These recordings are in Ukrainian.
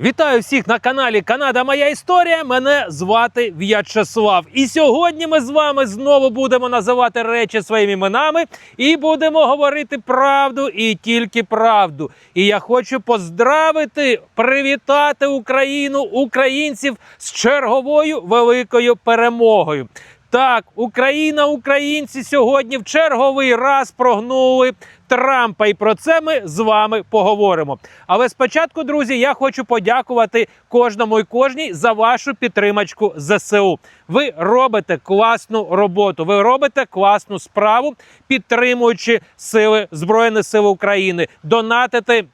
Вітаю всіх на каналі Канада Моя Історія. Мене звати В'ячеслав. І сьогодні ми з вами знову будемо називати речі своїми іменами і будемо говорити правду і тільки правду. І я хочу поздравити, привітати Україну, українців з черговою великою перемогою. Так, Україна, українці сьогодні в черговий раз прогнули Трампа, і про це ми з вами поговоримо. Але спочатку, друзі, я хочу подякувати кожному і кожній за вашу підтримочку ЗСУ. Ви робите класну роботу, ви робите класну справу, підтримуючи сили Збройних сил України, донатите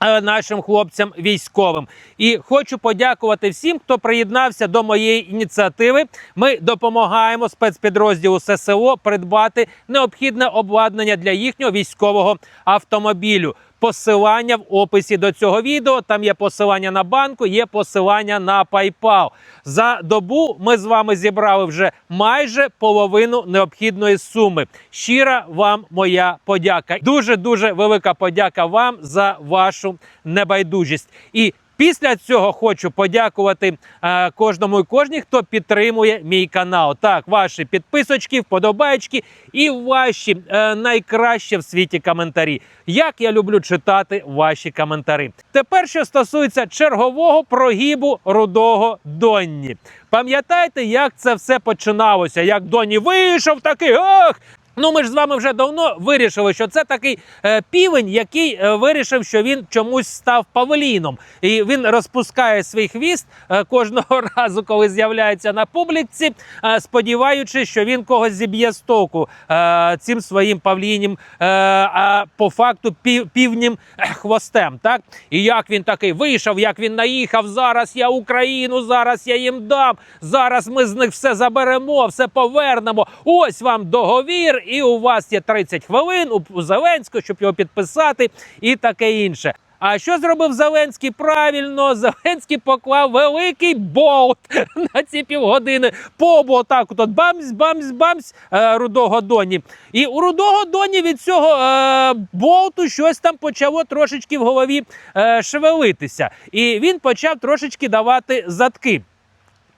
нашим хлопцям військовим. І хочу подякувати всім, хто приєднався до моєї ініціативи. Ми допомагаємо спецпідрозділу ССО придбати необхідне обладнання для їхнього військового автомобілю. Посилання в описі до цього відео. Там є посилання на банку, є посилання на PayPal. За добу ми з вами зібрали вже майже половину необхідної суми. Щира вам моя подяка. Дуже дуже велика подяка вам за вашу небайдужість. І Після цього хочу подякувати е, кожному і кожній, хто підтримує мій канал. Так, ваші підписочки, вподобайки і ваші е, найкращі в світі коментарі. Як я люблю читати ваші коментарі. Тепер, що стосується чергового прогибу рудого Донні. Пам'ятаєте, як це все починалося? Як Донні вийшов такий ох! Ну, ми ж з вами вже давно вирішили, що це такий е, півень, який е, вирішив, що він чомусь став павеліном, і він розпускає свій хвіст е, кожного разу, коли з'являється на публіці, е, сподіваючись, що він когось зіб'є з току е, цим своїм павлінім, е, а по факту пів, півнім е, хвостем. Так і як він такий вийшов, як він наїхав. Зараз я Україну, зараз я їм дам. Зараз ми з них все заберемо, все повернемо. Ось вам договір і у вас є 30 хвилин у Зеленського, щоб його підписати, і таке інше. А що зробив Зеленський? Правильно, Зеленський поклав великий болт на ці півгодини. Побу отак от бамсь, бамсь, бамсь е, рудого доні. І у рудого доні від цього е, болту щось там почало трошечки в голові е, шевелитися. І він почав трошечки давати задки.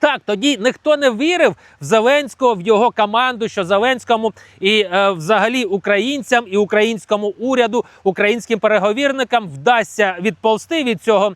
Так, тоді ніхто не вірив в Зеленського, в його команду, що Зеленському і е, взагалі українцям і українському уряду, українським переговірникам вдасться відползти від цього е,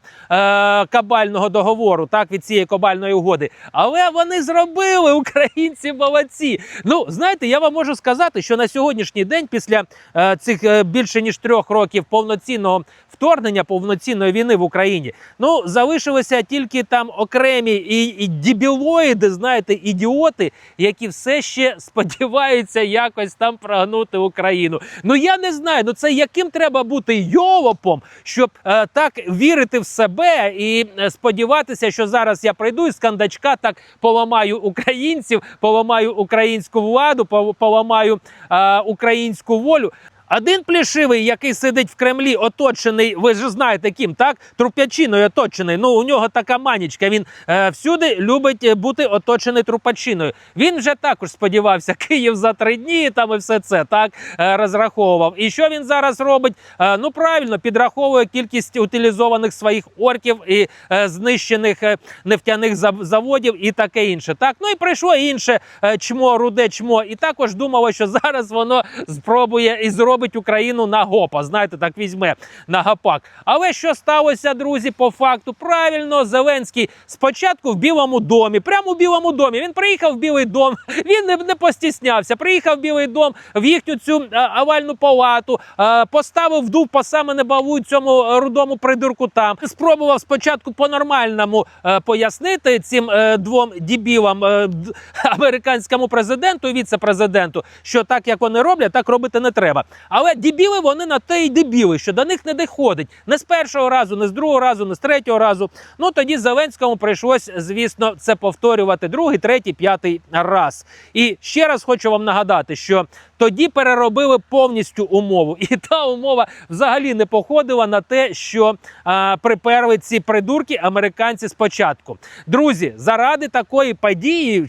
кабального договору, так від цієї кабальної угоди. Але вони зробили українці молодці. Ну знаєте, я вам можу сказати, що на сьогоднішній день, після е, цих е, більше ніж трьох років повноцінного вторгнення, повноцінної війни в Україні, ну залишилися тільки там окремі і, і дебілоїди, знаєте, ідіоти, які все ще сподіваються якось там прогнути Україну. Ну я не знаю, ну це яким треба бути йолопом, щоб е, так вірити в себе і е, сподіватися, що зараз я прийду і з кандачка так поламаю українців, поламаю українську владу, поламаю е, українську волю. Один плішивий, який сидить в Кремлі, оточений, ви ж знаєте ким, так? Труп'ячиною оточений. Ну, у нього така манічка. Він е, всюди любить е, бути оточений трупачиною. Він вже також сподівався, Київ за три дні там і все це так е, розраховував. І що він зараз робить? Е, ну правильно, підраховує кількість утилізованих своїх орків і е, знищених е, нефтяних заводів і таке інше. Так, ну і прийшло інше е, чмо, руде чмо, і також думало, що зараз воно спробує і зробить Україну на гопа. Знаєте, так візьме на гапак. Але що сталося, друзі? По факту правильно, Зеленський спочатку в Білому домі, прямо в Білому домі. Він приїхав в Білий дом, він не, не постіснявся. Приїхав в Білий дом в їхню цю е, овальну палату, е, поставив дув по саме не балу цьому рудому придурку там. Спробував спочатку по-нормальному е, пояснити цим е, двом дібілам д- американському президенту і віце-президенту, що так як вони роблять, так робити не треба. Але дебіли вони на те й дебіли, що до них не доходить не з першого разу, не з другого разу, не з третього разу. Ну тоді Зеленському прийшлось, звісно, це повторювати другий, третій, п'ятий раз. І ще раз хочу вам нагадати, що тоді переробили повністю умову. І та умова взагалі не походила на те, що а, приперли ці придурки американці спочатку. Друзі, заради такої події,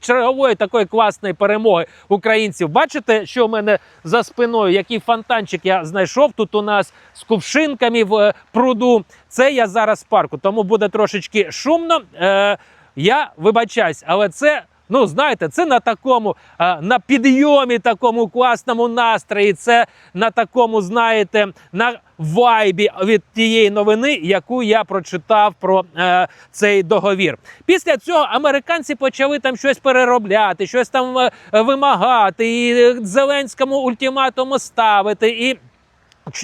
чергової такої класної перемоги українців, бачите, що в мене за спиною, який фонтанчик я знайшов тут у нас з кувшинками в е, пруду. Це я зараз в парку, тому буде трошечки шумно. Е, я вибачаюсь, але це. Ну, знаєте, це на такому на підйомі, такому класному настрої. Це на такому, знаєте, на вайбі від тієї новини, яку я прочитав про е, цей договір. Після цього американці почали там щось переробляти, щось там е, вимагати, і е, Зеленському ультиматуму ставити. І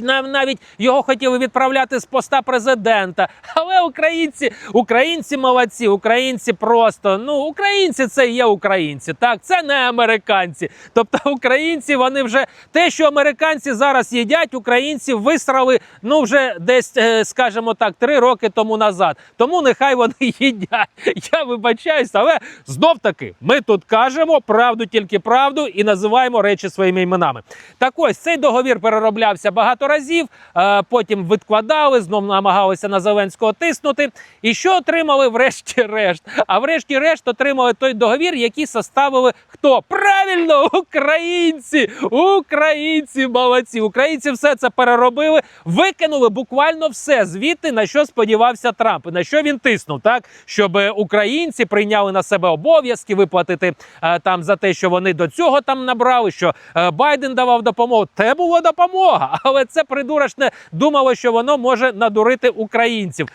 Навіть його хотіли відправляти з поста президента. Але українці, українці молодці, українці просто ну українці це є українці. Так, це не американці. Тобто українці вони вже те, що американці зараз їдять, українці висрали ну вже десь, е, скажімо так, три роки тому назад. Тому нехай вони їдять. Я вибачаюсь, але знов таки ми тут кажемо правду, тільки правду і називаємо речі своїми іменами. Так ось цей договір перероблявся багато разів, е, потім відкладали, знов намагалися на Зеленського тиснути. І що отримали врешті-решт? А врешті-решт отримали той договір, який составили хто? Правильно, українці! Українці молодці! Українці все це переробили, викинули буквально все звідти, на що сподівався Трамп, і на що він тиснув, так щоб українці прийняли на себе обов'язки виплатити е, там за те, що вони до цього там набрали, що е, Байден давав допомогу. Те була допомога, але це придурочне думало, що воно може надурити українців.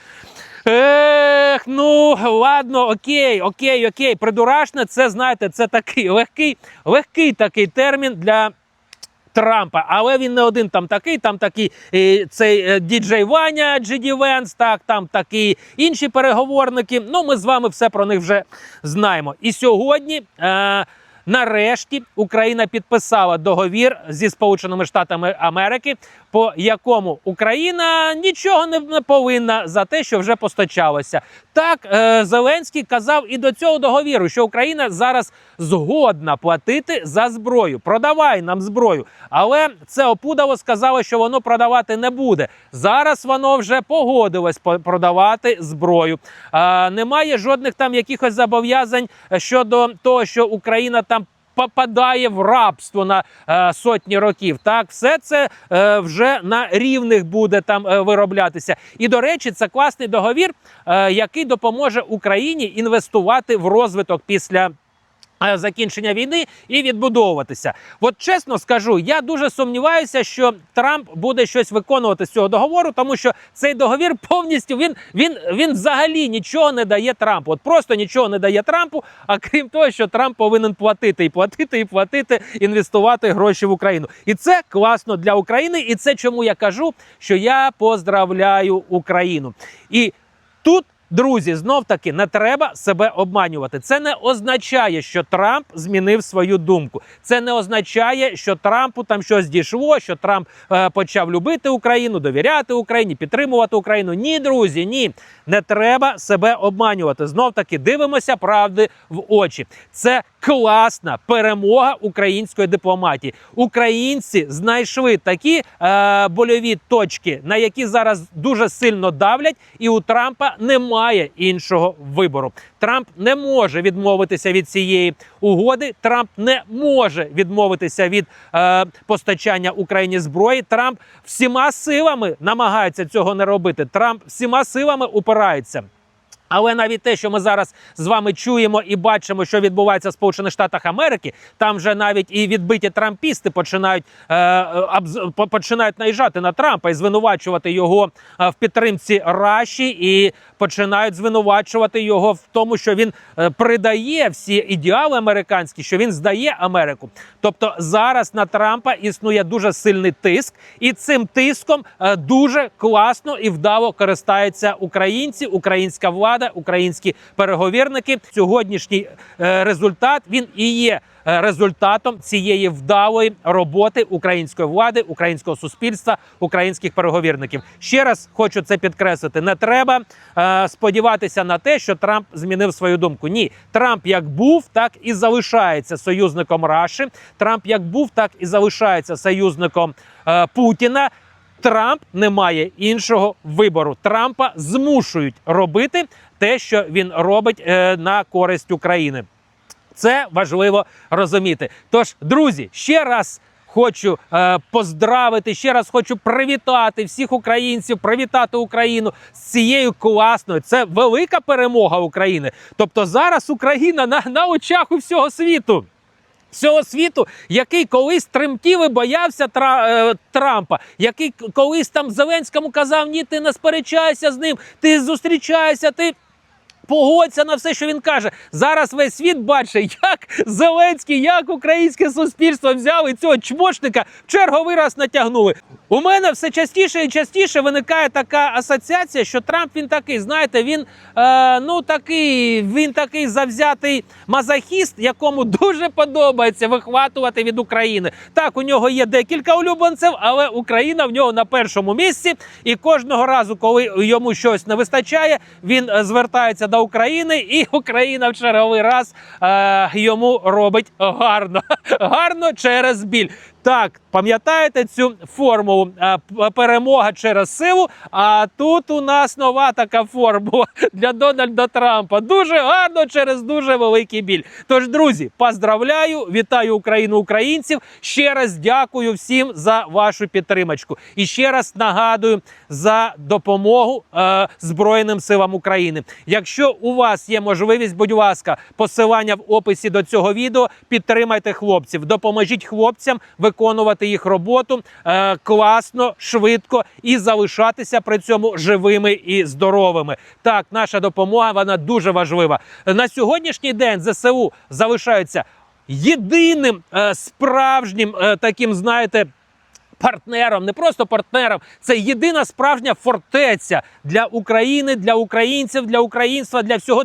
Ех, ну ладно, окей, окей, окей. Придурашне, це знаєте, це такий легкий, легкий такий термін для. Трампа, але він не один там такий, там такий е, цей е, діджей Ваня, Джиді Венс, так, там такі інші переговорники. Ну, ми з вами все про них вже знаємо. І сьогодні. Е, Нарешті Україна підписала договір зі Сполученими Штатами Америки, по якому Україна нічого не повинна за те, що вже постачалося. Так е, Зеленський казав і до цього договіру, що Україна зараз згодна платити за зброю. Продавай нам зброю. Але це опудало сказало, що воно продавати не буде. Зараз воно вже погодилось по- продавати зброю. Е, немає жодних там якихось зобов'язань щодо того, що Україна там. Попадає в рабство на е, сотні років. Так, все це е, вже на рівних буде там е, вироблятися. І до речі, це класний договір, е, який допоможе Україні інвестувати в розвиток після. Закінчення війни і відбудовуватися. От чесно скажу, я дуже сумніваюся, що Трамп буде щось виконувати з цього договору, тому що цей договір повністю він, він, він взагалі нічого не дає Трампу. От просто нічого не дає Трампу. А крім того, що Трамп повинен платити і платити, і платити, інвестувати гроші в Україну. І це класно для України. І це чому я кажу, що я поздравляю Україну. І тут. Друзі, знов таки не треба себе обманювати. Це не означає, що Трамп змінив свою думку. Це не означає, що Трампу там щось дійшло, що Трамп е, почав любити Україну, довіряти Україні, підтримувати Україну. Ні, друзі, ні, не треба себе обманювати. Знов таки дивимося правди в очі. Це класна перемога української дипломатії. Українці знайшли такі е, больові точки, на які зараз дуже сильно давлять, і у Трампа немає іншого вибору. Трамп не може відмовитися від цієї угоди. Трамп не може відмовитися від е, постачання Україні зброї. Трамп всіма силами намагається цього не робити. Трамп всіма силами упирається. Але навіть те, що ми зараз з вами чуємо і бачимо, що відбувається в Сполучених Штатах Америки, там вже навіть і відбиті трампісти починають е, по- починають наїжджати на Трампа і звинувачувати його е, в підтримці Раші, і починають звинувачувати його в тому, що він е, придає всі ідеали американські, що він здає Америку. Тобто зараз на Трампа існує дуже сильний тиск, і цим тиском е, дуже класно і вдало користаються українці, українська влада. Влада, українські переговірники. Сьогоднішній е, результат він і є е, результатом цієї вдалої роботи української влади, українського суспільства, українських переговірників. Ще раз хочу це підкреслити: не треба е, сподіватися на те, що Трамп змінив свою думку. Ні, Трамп як був, так і залишається союзником Раші. Трамп як був, так і залишається союзником Путіна. Трамп не має іншого вибору. Трампа змушують робити те, що він робить е, на користь України. Це важливо розуміти. Тож, друзі, ще раз. Хочу е, поздравити, ще раз хочу привітати всіх українців, привітати Україну з цією класною. Це велика перемога України. Тобто зараз Україна на, на очах у всього світу. Всього світу, який колись тремтів і боявся Тра, е, Трампа, який колись там Зеленському казав: ні, ти не сперечайся з ним, ти зустрічайся, ти. Погодься на все, що він каже. Зараз весь світ бачить, як Зеленський, як українське суспільство взяли цього чмошника в черговий раз натягнули. У мене все частіше і частіше виникає така асоціація, що Трамп він такий, знаєте, він е, ну такий, він такий завзятий мазохіст, якому дуже подобається вихватувати від України. Так, у нього є декілька улюбленців, але Україна в нього на першому місці. І кожного разу, коли йому щось не вистачає, він е, звертається до України, і Україна в черговий раз е, йому робить гарно, гарно через біль. Так, пам'ятаєте цю формулу Е, перемога через силу? А тут у нас нова така формула для Дональда Трампа. Дуже гарно через дуже великий біль. Тож, друзі, поздравляю, вітаю Україну українців. Ще раз дякую всім за вашу підтримочку. І ще раз нагадую за допомогу е, Збройним силам України. Якщо у вас є можливість, будь ласка, посилання в описі до цього відео. Підтримайте хлопців, допоможіть хлопцям виконувати їх роботу е, класно, швидко і залишатися при цьому живими і здоровими. Так, наша допомога вона дуже важлива. На сьогоднішній день ЗСУ залишаються єдиним е, справжнім е, таким, знаєте. Партнером, не просто партнером, це єдина справжня фортеця для України, для українців, для українства, для всього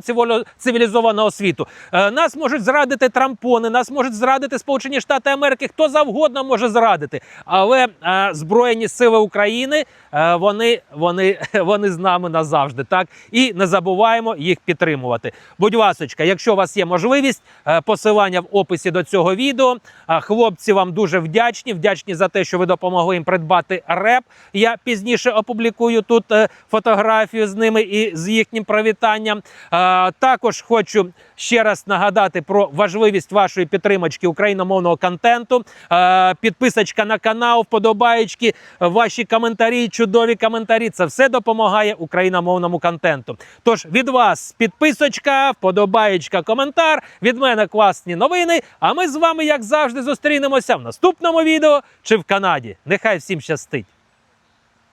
цивілізованого світу. Е, нас можуть зрадити трампони, нас можуть зрадити Сполучені Штати Америки. Хто завгодно може зрадити. Але е, збройні сили України е, вони, вони, вони з нами назавжди. Так і не забуваємо їх підтримувати. Будь ласочка, якщо у вас є можливість, посилання в описі до цього відео. Хлопці вам дуже вдячні. Вдячні за те, що ви допомогли їм придбати реп. Я пізніше опублікую тут е, фотографію з ними і з їхнім привітанням. Також хочу ще раз нагадати про важливість вашої підтримочки україномовного контенту. Підписочка на канал, вподобаєчки, ваші коментарі, чудові коментарі. Це все допомагає україномовному контенту. Тож від вас підписочка, вподобаєчка, коментар. Від мене класні новини. А ми з вами, як завжди, зустрінемося в наступному відео чи в Канаді. Нехай всім щастить!